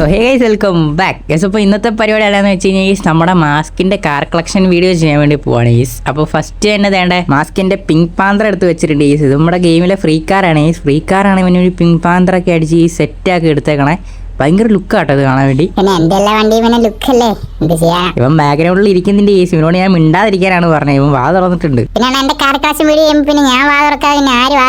So hey guys welcome back guys അപ്പോൾ ഇന്നത്തെ പരിപാടി എന്താണെന്ന് വെച്ച് കഴിഞ്ഞാൽ ഈസ് നമ്മുടെ മാസ്കിന്റെ കാർ കളക്ഷൻ വീഡിയോ ചെയ്യാൻ വേണ്ടി പോവാണ് ഈസ് അപ്പോൾ ഫസ്റ്റ് തന്നെ വേണ്ട മാസ്കിന്റെ പിങ്ക് പാന്തർ എടുത്ത് വെച്ചിട്ടുണ്ട് ഈസ് ഇത് നമ്മുടെ ഗെയിമിലെ ഫ്രീ കാറാണ് ഈ ഫ്രീ കാറാണ് ഇവന് ഒരു പിങ്ക് പാന്തറൊക്കെ അടിച്ച് ഈ സെറ്റ് ആക്കി എടുത്തേക്കണേ. ഭയങ്കര ലുക്കാട്ടോ ഇത് കാണാൻ വേണ്ടി. പിന്നെ എന്റെ എല്ലാ വണ്ടി എന്ത് ചെയ്യാ? ഇവൻ ബാക്ക്ഗ്രൗണ്ടിൽ ഇരിക്കുന്നതിന്റെ ഈ സിനിമയോട് ഞാൻ മിണ്ടാതിരിക്കാനാണ് പറഞ്ഞത്. ഇവൻ വാ തുറന്നിട്ടുണ്ട്. പിന്നെ എന്റെ കാർ ക്ലാസ് പിന്നെ ഞാൻ വാ തുറക്കാതെ പിന്നെ ആര് വാ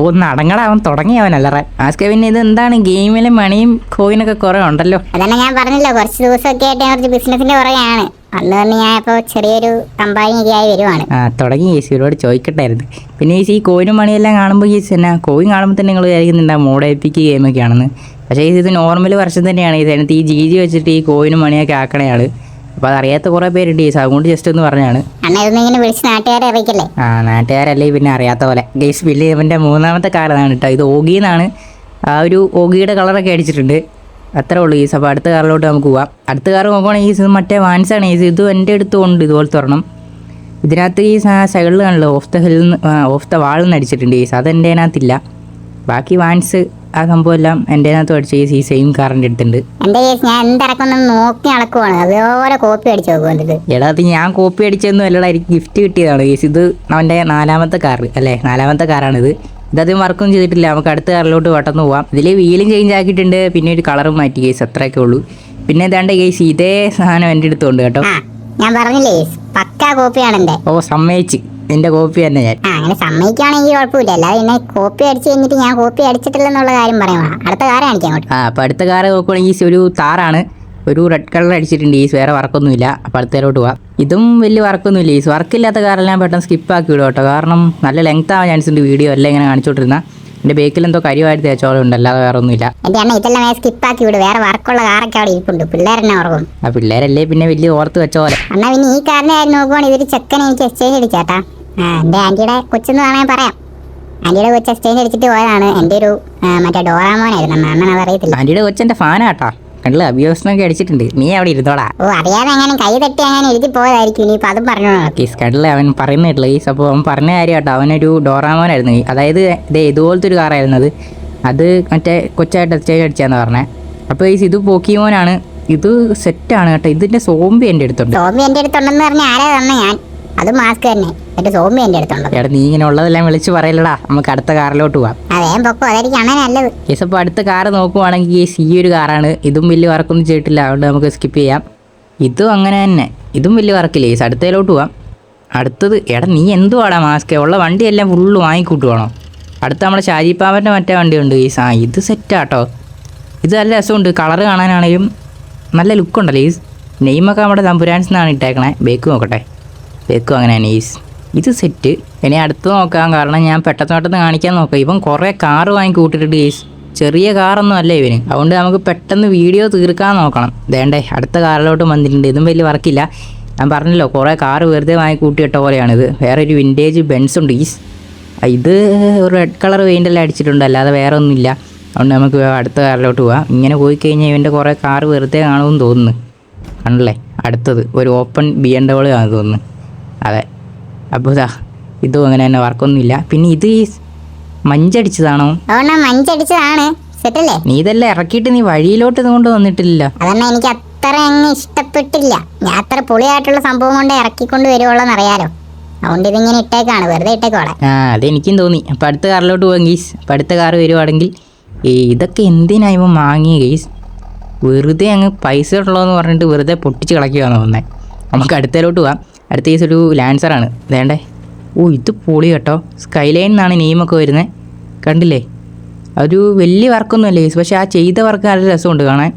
ഓ നടങ്ങടാ അവൻ തുടങ്ങിയവനല്ലറ ആസ്ക പിന്നെ ഇത് എന്താണ്? ഗെയിമിലെ മണിയും കോയിനൊക്കെ കുറെ ഉണ്ടല്ലോ അതന്നെ ഞാൻ പറഞ്ഞല്ലോ കുറച്ച് ദിവസമൊക്കെ ആയിട്ട് ഞാൻ കുറച്ച് ബിസിനസിന്റെ പുറകെയാണ്. അന്ന് തന്നെ ഞാൻ ഇപ്പൊ ചെറിയൊരു കമ്പാനിയായി വരുവാണ്. ആ തുടങ്ങി ചേച്ചി ഒരുപാട് ചോദിക്കട്ടായിരുന്നു. പിന്നെ ചേച്ചി ഈ കോയിനും മണിയെല്ലാം കാണുമ്പോൾ ചേച്ചി തന്നെ കോയിൻ കാണുമ്പോൾ തന്നെ നിങ്ങൾ വിചാരിക്കുന്നുണ്ടാ മോഡേപ്പിക്ക് ഗെയിം ഗെയിമൊക്കെ ആണെന്ന് പക്ഷേ ചേച്ചി ഇത് നോർമൽ വർഷം തന്നെയാണ് ഈ അതിനകത്ത് ഈ ജി ജി വെച്ചിട്ട് ഈ കോയിനും മണിയൊക്കെ ആക്കണയാണ് അപ്പോൾ അതറിയാത്ത കുറേ പേരുണ്ട് ചേച്ചി അതുകൊണ്ട് ജസ്റ്റ് ഒന്ന് പറഞ്ഞാണ്. ഇങ്ങനെ വിളിച്ച് നാട്ടുകാരെ അറിയിക്കല്ലേ? ആ നാട്ടുകാരല്ലേ പിന്നെ അറിയാത്ത പോലെ. ഗെയ്സ് ബില്ല് ഇവന്റെ മൂന്നാമത്തെ കാറാണ് കേട്ടോ. ഇത് ഓഗിന്നാണ്. ആ ഒരു ഓഗിയുടെ കളറൊക്കെ അടിച്ചിട്ടുണ്ട്. അത്രേ ഉള്ളൂ ഈ സഭ. അടുത്ത കാറിലോട്ട് നമുക്ക് പോവാം. അടുത്ത കാർ നോക്കുവാണെങ്കിൽ ഈ ഇത് മറ്റേ വാൻസാണ്. ഇത് എന്റെ അടുത്ത് ഉണ്ട് ഇതുപോലത്തെ ഒരെണ്ണം. ഇതിനകത്ത് ഈ സൈഡിൽ കാണില്ല off the hill off the വാളിൽ നിന്ന് അടിച്ചിട്ടുണ്ട്. ഈ അത് എന്റെ അതിനകത്തില്ല ബാക്കി വാൻസ് ആ സംഭവം എല്ലാം എന്റെ അതിനകത്ത് അടിച്ച ഈ ഈ സെയിം കാറിന്റെ അടുത്തുണ്ട്. കേസ് ഞാൻ നോക്കി നടക്കുവാണ്. അതുപോലെ കോപ്പി അടിച്ച് എടാ അത് ഞാൻ കോപ്പി അടിച്ചൊന്നും അല്ലടാ. എനിക്ക് ഗിഫ്റ്റ് കിട്ടിയതാണ്. ഗൈസ് ഇത് അവന്റെ നാലാമത്തെ കാർ അല്ലേ? നാലാമത്തെ കാറാണിത്. ഇതധികം വർക്കൊന്നും ചെയ്തിട്ടില്ല. നമുക്ക് അടുത്ത കാറിലോട്ട് പെട്ടെന്ന് പോവാം. ഇതിൽ വീലും ചേഞ്ച് ആക്കിയിട്ടുണ്ട്. പിന്നെ ഒരു കളറും മാറ്റി കേസ് അത്രയൊക്കെ ഉള്ളൂ. പിന്നെ ഇതാണ്ട് കേസ് ഇതേ സാധനം എന്റെ അടുത്തുണ്ട് കേട്ടോ. ഞാൻ പറഞ്ഞില്ലേ പക്കാ കോപ്പിയാണ് എന്റെ. ഓ സമ്മതിച്ച്. നിന്റെ കോപ്പി തന്നെ ഞാൻ. അങ്ങനെ സമ്മതിക്കുകയാണെങ്കിൽ കുഴപ്പമില്ല. അല്ലാതെ എന്നെ കോപ്പി അടിച്ച് കഴിഞ്ഞിട്ട് ഞാൻ കോപ്പി അടിച്ചിട്ടില്ലെന്നുള്ള കാര്യം പറയാം അടുത്ത കാര്യം കാണിക്കാം അങ്ങോട്ട്. ആ അപ്പം അടുത്ത കാറ് നോക്കുവാണെങ്കിൽ ഒരു താറാണ്. ഒരു റെഡ് കളർ അടിച്ചിട്ടുണ്ട് ഈസ് വേറെ വർക്കൊന്നുമില്ല അപ്പോൾ അടുത്തതിലോട്ട് പോവാം. ഇതും വലിയ വർക്കൊന്നുമില്ല ഈസ് വർക്കില്ലാത്ത കാരണം ഞാൻ പെട്ടെന്ന് സ്കിപ്പ് ആക്കി വിടും കേട്ടോ. കാരണം നല്ല ലെങ്ത് ആവാൻ ചാൻസ് ഉണ്ട് വീഡിയോ എല്ലാം ഇങ്ങനെ കാണിച്ചോണ്ടിരുന്ന. എന്റെ ബേക്കിൽ എന്തോ കരിവായിട്ട് തേച്ചോളം ഉണ്ട് അല്ലാതെ വേറെ ഒന്നുമില്ല. എന്റെ അണ്ണ ഇതെല്ലാം സ്കിപ്പാക്കി വിട് വേറെ വർക്കുള്ള കാറൊക്കെ അവിടെ ഇരിപ്പുണ്ട്. പിള്ളേരെന്നെ ഓർക്കും. ആ പിള്ളേരല്ലേ പിന്നെ വലിയ ഓർത്ത് വെച്ച പോലെ. എന്നാ പിന്നെ ഈ കാര്യം നോക്കുവാണെങ്കിൽ ഇതൊരു ചെക്കനെ എനിക്ക് എക്സ്ചേഞ്ച് അടിച്ചാട്ടാ. എന്റെ ആന്റിയുടെ കൊച്ചെന്ന് വേണമെങ്കിൽ പറയാം. ആന്റിയുടെ കൊച്ച് എക്സ്ചേഞ്ച് അടിച്ചിട്ട് പോയതാണ്. എന്റെ ഒരു മറ്റേ ഡോറാമോനായിരുന്നു. അണ്ണ അണ്ണൻ അതറിയത്തില്ല ആന്റിയുടെ കൊച്ചെന്റെ ഫാനാട്ടാ കണ്ടില്ല അഭിയോസനമൊക്കെ അടിച്ചിട്ടുണ്ട്. നീ അവിടെ ഇരുന്നോടാ. ഓ അറിയാതെ അങ്ങനെ കൈ തട്ടി അങ്ങനെ എഴുതി പോയതായിരിക്കും. ഇനിയിപ്പോ അതും പറഞ്ഞു കേസ് കണ്ടില്ല അവൻ പറയുന്ന കേട്ടില്ല ഈ അപ്പോൾ അവൻ പറഞ്ഞ കാര്യം കേട്ടോ അവനൊരു ഡോറാമോനായിരുന്നു. അതായത് ഇതേ ഇതുപോലത്തെ ഒരു കാറായിരുന്നു അത് അത് മറ്റേ കൊച്ചായിട്ട് അച്ഛൻ അടിച്ചാന്ന് പറഞ്ഞേ. അപ്പോൾ ഈ ഇത് പോക്കിമോനാണ്. ഇത് സെറ്റാണ് കേട്ടോ. ഇതിന്റെ സോംബി എന്റെ അടുത്തുണ്ട്. സോംബി എന്റെ അടുത്തുണ്ടെന്ന് പറഞ്ഞ ആരാ തന്നെ? ഞാൻ അത് മാസ്ക് തന്നെ. എന്റെ സോമി എന്റെ അടുത്തുണ്ട്. എടാ നീ ഇങ്ങനെ ഉള്ളതെല്ലാം വിളിച്ചു പറയലടാ നമുക്ക് അടുത്ത കാറിലോട്ട് പോവാം. അതേ പൊക്കോ. അതായിരിക്കും അങ്ങനെ നല്ലത്. കേസ് അപ്പോൾ അടുത്ത കാർ നോക്കുവാണെങ്കിൽ ഈ ഈ ഒരു കാറാണ് ഇതും വലിയ വർക്കൊന്നും ചെയ്തിട്ടില്ല. അതുകൊണ്ട് നമുക്ക് സ്കിപ്പ് ചെയ്യാം. ഇതും അങ്ങനെ തന്നെ. ഇതും വലിയ വർക്കില്ല കേസ് അടുത്തതിലോട്ട് പോവാം. അടുത്തത് എടാ നീ എന്തുവാടാ മാസ്ക് ഉള്ള വണ്ടിയെല്ലാം ഫുള്ള് വാങ്ങിക്കൂട്ടുവാണോ? അടുത്ത നമ്മുടെ ഷാജിപ്പാവന്റെ മറ്റേ വണ്ടിയുണ്ട് ഈസ് ആ ഇത് സെറ്റാട്ടോ ഇത് നല്ല രസമുണ്ട്. കളറ് കാണാനാണെങ്കിലും നല്ല ലുക്കുണ്ടല്ലോ ഈ നെയ്മൊക്കെ നമ്മുടെ തമ്പുരാൻസ് എന്നാണ് ഇട്ടേക്കണേ. ബേക്ക് നോക്കട്ടെ. ബേക്കും അങ്ങനെ അനീസ്. ഇത് സെറ്റ്. ഇനി അടുത്ത് നോക്കാം. കാരണം ഞാൻ പെട്ടെന്ന് കാണിക്കാൻ നോക്കാം. ഇപ്പം കുറേ കാറ് വാങ്ങി കൂട്ടിയിട്ടുണ്ട് ഗേസ്. ചെറിയ കാറൊന്നും അല്ല ഇവന്. അതുകൊണ്ട് നമുക്ക് പെട്ടെന്ന് വീഡിയോ തീർക്കാൻ നോക്കണം. വേണ്ടേ അടുത്ത കാറിലോട്ട് വന്നിട്ടുണ്ട്. ഇതും വലിയ വർക്കില്ല. ഞാൻ പറഞ്ഞല്ലോ കുറേ കാറ് വെറുതെ വാങ്ങി കൂട്ടിയിട്ട പോലെയാണിത്. വേറെ ഒരു വിന്റേജ് ബെൻസ് ഉണ്ട് ഈസ് ഇത് ഒരു റെഡ് കളർ പെയിന്റെല്ലാം അടിച്ചിട്ടുണ്ട്. അല്ലാതെ വേറെ ഒന്നുമില്ല അതുകൊണ്ട് നമുക്ക് അടുത്ത കാറിലോട്ട് പോവാം. ഇങ്ങനെ പോയി കഴിഞ്ഞാൽ ഇവന്റെ കുറേ കാറ് വെറുതെ കാണുമെന്ന് തോന്നുന്നു. കണ്ടല്ലേ? അടുത്തത്. ഒരു ഓപ്പൺ ബി എൻ ഡബ്ല്യു ആണ് തോന്നുന്നു. അതെ. അപ്പോൾ ഇതാ ഇതും അങ്ങനെ തന്നെ വർക്കൊന്നുമില്ല. പിന്നെ ഇത് മഞ്ചടിച്ചതാണോ? അതുകൊണ്ട് മഞ്ചടിച്ചതാണ്. സെറ്റല്ലേ? നീ ഇതെല്ലാം ഇറക്കിയിട്ട് നീ വഴിയിലോട്ട് ഇതുകൊണ്ട് വന്നിട്ടില്ല അതെന്നെ എനിക്ക് അത്ര അങ്ങ് ഇഷ്ടപ്പെട്ടില്ല. ഞാൻ അത്ര പൊളിയായിട്ടുള്ള സംഭവം കൊണ്ട് ഇറക്കിക്കൊണ്ട് വരുവുള്ളതെന്ന് അറിയാലോ. അതുകൊണ്ട് ഇതിങ്ങനെ ഇട്ടേക്കാണ്. വെറുതെ ഇട്ടേക്കോളെ ആ അതെനിക്കും തോന്നി. അപ്പം അടുത്ത കാറിലോട്ട് പോകാം ഗീസ് അപ്പം അടുത്ത കാർ വരുവാണെങ്കിൽ ഇതൊക്കെ എന്തിനാ ഇവൻ വാങ്ങിയ ഗീസ് വെറുതെ അങ്ങ് പൈസ ഉള്ളതെന്ന് പറഞ്ഞിട്ട് വെറുതെ പൊട്ടിച്ച് കളക്കുകയാണ് വന്നേ നമുക്ക് അടുത്തേലോട്ട് പോവാം. അടുത്ത കേസ് ഒരു ലാൻസറാണ് വേണ്ടേ ഓ ഇത് പൊളി കേട്ടോ. സ്കൈലൈൻ എന്നാണ് നെയിമൊക്കെ വരുന്നത് കണ്ടില്ലേ? ഒരു വലിയ വർക്കൊന്നും അല്ലേ പക്ഷെ ആ ചെയ്ത വർക്ക് നല്ല രസമുണ്ട് കാണാൻ.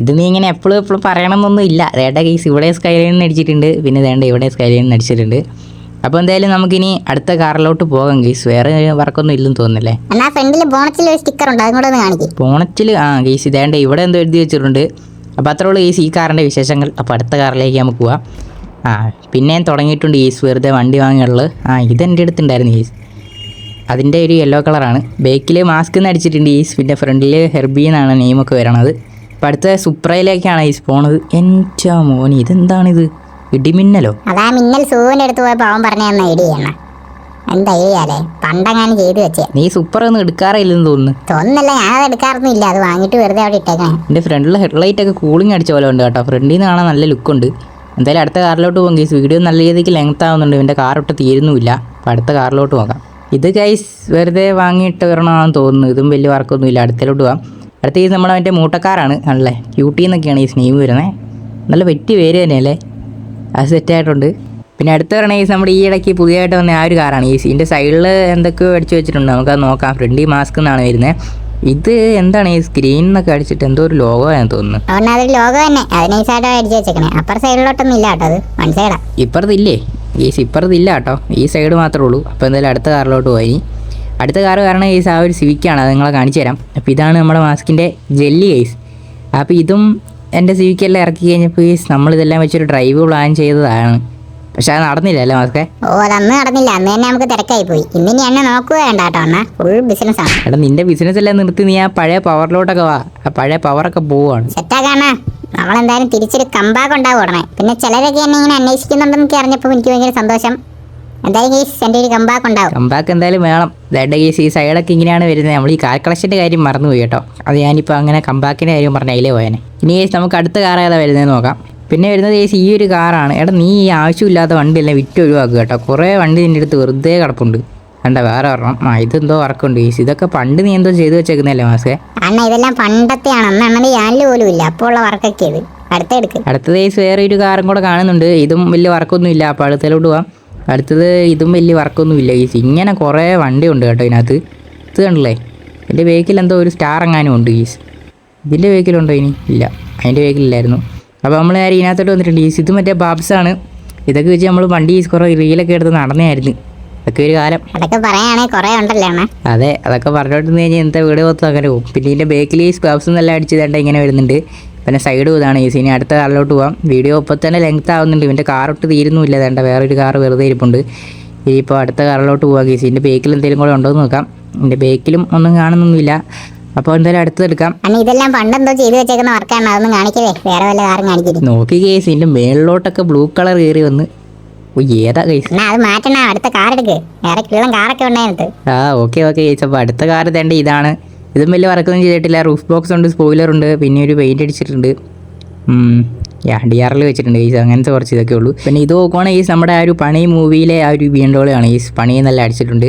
ഇത് നീ ഇങ്ങനെ എപ്പോഴും എപ്പോഴും പറയണമെന്നൊന്നും ഇല്ല. വേണ്ട കേസ് ഇവിടെ സ്കൈലൈൻ അടിച്ചിട്ടുണ്ട്. പിന്നെ വേണ്ട ഇവിടെ സ്കൈലൈൻ അടിച്ചിട്ടുണ്ട്. അപ്പൊ എന്തായാലും നമുക്കിനി അടുത്ത കാറിലോട്ട് പോകാം കേസ് വേറെ വർക്കൊന്നും ഇല്ലെന്ന് തോന്നുന്നില്ലേ? ബോണറ്റിൽ ആ കേസ് ഇതേണ്ട ഇവിടെ എന്തോ എഴുതി വെച്ചിട്ടുണ്ട്. അപ്പോൾ അത്രേ ഉള്ളൂ ഈ കാറിന്റെ വിശേഷങ്ങൾ. അപ്പോൾ അടുത്ത കാറിലേക്ക് നമുക്ക് പോവാം. ആ പിന്നെയും തുടങ്ങിയിട്ടുണ്ട് കേസ് വെറുതെ വണ്ടി വാങ്ങിയുള്ളത് ആ ഇതെന്റെ അടുത്തുണ്ടായിരുന്നു കേസ് അതിന്റെ ഒരു യെല്ലോ കളറാണ് ബേക്കിൽ മാസ്ക് എന്ന് അടിച്ചിട്ടുണ്ട് ഈസ് പിന്നെ ഫ്രണ്ടിൽ ഹെർബി എന്നാണ് നെയിമൊക്കെ വരണത്. അപ്പോൾ അടുത്ത സുപ്രയിലേക്കാണ് ഈസ് പോണത്. എന്റെ മോനി ഇതെന്താണിത്? ഇടിമിന്നലോ? അതാ മിന്നൽ സൂവിന്റെ അടുത്ത് പോയപ്പോൾ അവൻ പറഞ്ഞ ഇടിയാണ് എന്താ ചെയ്യാലേ പണ്ടെങ്ങാനും ചെയ്തു വെച്ചേ. നീ സൂപ്പർ ഒന്നും എടുക്കാറില്ലെന്ന് തോന്നുന്നു. തോന്നുന്നല്ല ഞാൻ അത് എടുക്കാറൊന്നും എടുക്കാറൊന്നുമില്ല. അത് വാങ്ങിയിട്ട് വെറുതെ അവിടെ ഇട്ടേക്കണേ. എന്റെ ഫ്രണ്ടിലെ ഹെഡ്ലൈറ്റ് ഒക്കെ കൂളിംഗ് അടിച്ച പോലെ ഉണ്ട് കേട്ടോ. ഫ്രണ്ടിൽ നിന്ന് കാണാൻ നല്ല ലുക്കുണ്ട് എന്തായാലും അടുത്ത കാറിലോട്ട് പോകും ഗൈസ് വീഡിയോ നല്ല രീതിക്ക് ലെങ്ത് ആവുന്നുണ്ട്. ഇവന്റെ കാർ ഒട്ട് തീരുന്നുമില്ല. അപ്പോൾ അടുത്ത കാറിലോട്ട് പോകാം. ഇത് ഗൈസ് വെറുതെ വാങ്ങിയിട്ട് വരണമെന്ന് തോന്നുന്നു. ഇതും വലിയ വർക്കൊന്നുമില്ല അടുത്തിലോട്ട് പോകാം. അടുത്ത ഈ നമ്മുടെ അവന്റെ മൂട്ടക്കാരാണ്. ആണല്ലേ? ക്യൂട്ടി എന്നൊക്കെയാണ് ഈ സ്നീവ് വരുന്നത് നല്ല വെറ്റി പേര് തന്നെയല്ലേ? അത് സെറ്റായിട്ടുണ്ട് പിന്നെ അടുത്ത പറഞ്ഞ ഈ നമ്മുടെ ഈ ഇടയ്ക്ക് പുതിയതായിട്ട് വന്ന ആ ഒരു കാറാണ്. ഈ ഇതിന്റെ സൈഡിൽ എന്തൊക്കെയോ അടിച്ചു വെച്ചിട്ടുണ്ട്. നമുക്കത് നോക്കാം. ഫ്രണ്ടി മാസ്ക് എന്നാണ് വരുന്നത് ഇത് എന്താണ് ഈ സ്ക്രീൻ എന്നൊക്കെ അടിച്ചിട്ട് എന്തോ ഒരു ലോഗോ ആണെന്ന് തോന്നുന്നു. അതുകൊണ്ട് അതൊരു ലോഗോ തന്നെ. അത് നൈസായിട്ട് അടിച്ചു വെച്ചേക്കണേ. അപ്പർ സൈഡിലോട്ടൊന്നും ഇല്ല കേട്ടോ അത്. വൺ സൈഡാ ഇപ്പുറത്തില്ലേ? ഈ ഇപ്പുറത്തില്ല കേട്ടോ. ഈ സൈഡ് മാത്രമേ ഉള്ളൂ. അപ്പോൾ എന്തായാലും അടുത്ത കാറിലോട്ട് പോയി അടുത്ത കാർ കാരണം ഈ ആ ഒരു സിവിക്കാണ് അത് നിങ്ങളെ കാണിച്ചു തരാം. അപ്പോൾ ഇതാണ് നമ്മുടെ മാസ്കിന്റെ ജെല്ലി കേസ് അപ്പോൾ ഇതും എന്റെ സിവിക്കെല്ലാം ഇറക്കി കഴിഞ്ഞപ്പോൾ ഈ നമ്മളിതെല്ലാം വെച്ചൊരു ഡ്രൈവ് പ്ലാൻ ചെയ്തതാണ്. പക്ഷെ അത് നടന്നില്ല അല്ലേ മാസ്കെ? ഓ അത് അന്ന് നടന്നില്ല. അന്ന് തന്നെ നമുക്ക് തിരക്കായി പോയി. ഇന്നിനി എന്നെ നോക്കുക വേണ്ട കേട്ടോ. അണ്ണ ഫുൾ ബിസിനസ് ആണ്. എടാ നിന്റെ ബിസിനസ് എല്ലാം നിർത്തി നീ ആ പഴയ പവറിലോട്ടൊക്കെ വാ. ആ പഴയ പവറൊക്കെ പോവാണ്. സെറ്റാക്കാണ് നമ്മളെന്തായാലും തിരിച്ചൊരു കമ്പാക്ക് ഉണ്ടാവും ഉടനെ. പിന്നെ ചിലരൊക്കെ എന്നെ ഇങ്ങനെ അന്വേഷിക്കുന്നുണ്ടെന്നൊക്കെ അറിഞ്ഞപ്പോൾ എനിക്ക് ഭയങ്കര സന്തോഷം. എന്തായാലും കേസ് എന്റെ ഒരു കമ്പാക്ക് ഉണ്ടാവും. കമ്പാക്ക് എന്തായാലും വേണം. ദാണ്ട കേസ് ഈ സൈഡൊക്കെ ഇങ്ങനെയാണ് വരുന്നത്. നമ്മൾ ഈ കാർ കളക്ഷന്റെ കാര്യം മറന്നുപോയി കേട്ടോ. അത് ഞാനിപ്പോൾ അങ്ങനെ കമ്പാക്കിന്റെ കാര്യം പറഞ്ഞ അതിലേ പോയേനെ. ഇനി കേസ് നമുക്ക് അടുത്ത കാർ ഏതാ വരുന്നത് നോക്കാം. പിന്നെ വരുന്നത് കേസ് ഈ ഒരു കാറാണ്. എടാ നീ ഈ ആവശ്യമില്ലാത്ത വണ്ടിയെല്ലാം വിറ്റ് ഒഴിവാക്കുക കേട്ടോ. കുറേ വണ്ടി നിന്റെ അടുത്ത് വെറുതെ കിടപ്പുണ്ട്. കണ്ട വേറെ ഒരെണ്ണം. ആ ഇതെന്തോ വർക്കുണ്ട് കേസ് ഇതൊക്കെ പണ്ട് നീ എന്തോ ചെയ്തു വെച്ചേക്കുന്നല്ലേ മാസേ അണ്ണ ഇതെല്ലാം പണ്ടത്തെയാണ്. അന്ന് അണ്ണന്റെ ചാനൽ പോലും ഇല്ല. അപ്പോൾ ഉള്ള വർക്കൊക്കെ ഇത്. അടുത്തെടുക്ക് അടുത്തത് ഏസ് വേറെ ഒരു കാറും കൂടെ കാണുന്നുണ്ട്. ഇതും വലിയ വർക്കൊന്നും ഇല്ല. അപ്പോൾ അടുത്തതിലോട്ട് പോവാം. അടുത്തത് ഇതും വലിയ വർക്കൊന്നും ഇല്ല ഈ ഇങ്ങനെ കുറേ വണ്ടി ഉണ്ട് കേട്ടോ ഇതിനകത്ത്. ഇത് കണ്ടല്ലേ? എന്റെ വെഹിക്കിൽ എന്തോ ഒരു സ്റ്റാർ എങ്ങാനും ഉണ്ട് ഈസ് ഇതിന്റെ ബേക്കിലുണ്ടോ ഇനി? ഇല്ല. അതിന്റെ വെഹിക്കിളില്ലായിരുന്നു അപ്പോൾ നമ്മൾ നേരെ ഇതിനകത്തോട്ട് വന്നിട്ടുണ്ട്. ഇത് മറ്റേ ബാബ്സാണ് ഇതൊക്കെ വെച്ച് നമ്മൾ വണ്ടി കുറേ റീലൊക്കെ എടുത്ത് നടന്നായിരുന്നു അതൊക്കെ ഒരു കാലം. അതൊക്കെ പറയുകയാണെങ്കിൽ കുറേ ഉണ്ടല്ലോ അതെ അതൊക്കെ പറഞ്ഞോണ്ടിരുന്ന് കഴിഞ്ഞാൽ എന്താ വീട് മൊത്തം അങ്ങനെ പോകും. പിന്നെ ഇതിന്റെ ബേക്കിൽ ഈ സ്പാബ്സ് നല്ല അടിച്ചതേണ്ട ഇങ്ങനെ വരുന്നുണ്ട്. പിന്നെ സൈഡ് ഇതാണ് ഈ സീനി അടുത്ത കാറിലോട്ട് പോകാം വീഡിയോ ഇപ്പോൾ തന്നെ ലെങ്ത് ആവുന്നുണ്ട്. ഇവന്റെ കാറൊട്ട് തീരുന്നുമില്ല. വേണ്ട വേറൊരു കാർ വെറുതെ ഇരിപ്പുണ്ട്. ഇനിയിപ്പോൾ അടുത്ത കാറിലോട്ട് പോകാം ഈ സീന്റെ ബേക്കിൽ എന്തെങ്കിലും കൂടെ ഉണ്ടോ എന്ന് നോക്കാം. എന്റെ ബേക്കിലും ഒന്നും കാണുന്നൊന്നുമില്ല. അപ്പോൾ എന്തായാലും അടുത്തെടുക്കാം അണ്ണ ഇതെല്ലാം പണ്ടെന്തോ ചെയ്തു വെച്ചേക്കുന്ന വർക്കാണ്. അതൊന്നും കാണിക്കില്ലേ? വേറെ വല്ല കാറും കാണിക്കില്ല നോക്കി കേസ് ഇതിന്റെ മേളിലോട്ടൊക്കെ ബ്ലൂ കളർ കയറി വന്ന്. ഓ ഏതാ കേസ്? എന്നാ അത് മാറ്റണ. അടുത്ത കാർ എടുക്ക്. വേറെ കിളം കാറൊക്കെ ഉണ്ടായിരുന്നു ആ ഓക്കെ ഓക്കെ ചേച്ചി അപ്പോൾ അടുത്ത കാർ തേണ്ട ഇതാണ്. ഇതും വലിയ വർക്കൊന്നും ചെയ്തിട്ടില്ല. റൂഫ് ബോക്സ് ഉണ്ട് സ്പോയിലർ ഉണ്ട് പിന്നെ ഒരു പെയിന്റ് അടിച്ചിട്ടുണ്ട്. ഡി ആറിൽ വെച്ചിട്ടുണ്ട് ഈ അങ്ങനത്തെ കുറച്ച് ഇതൊക്കെ ഉള്ളൂ. പിന്നെ ഇത് നോക്കുവാണെങ്കിൽ ഈ നമ്മുടെ ആ ഒരു പണി മൂവിയിലെ ആ ഒരു വീണ്ടോളാണ് ഈ പണി നല്ല അടിച്ചിട്ടുണ്ട്.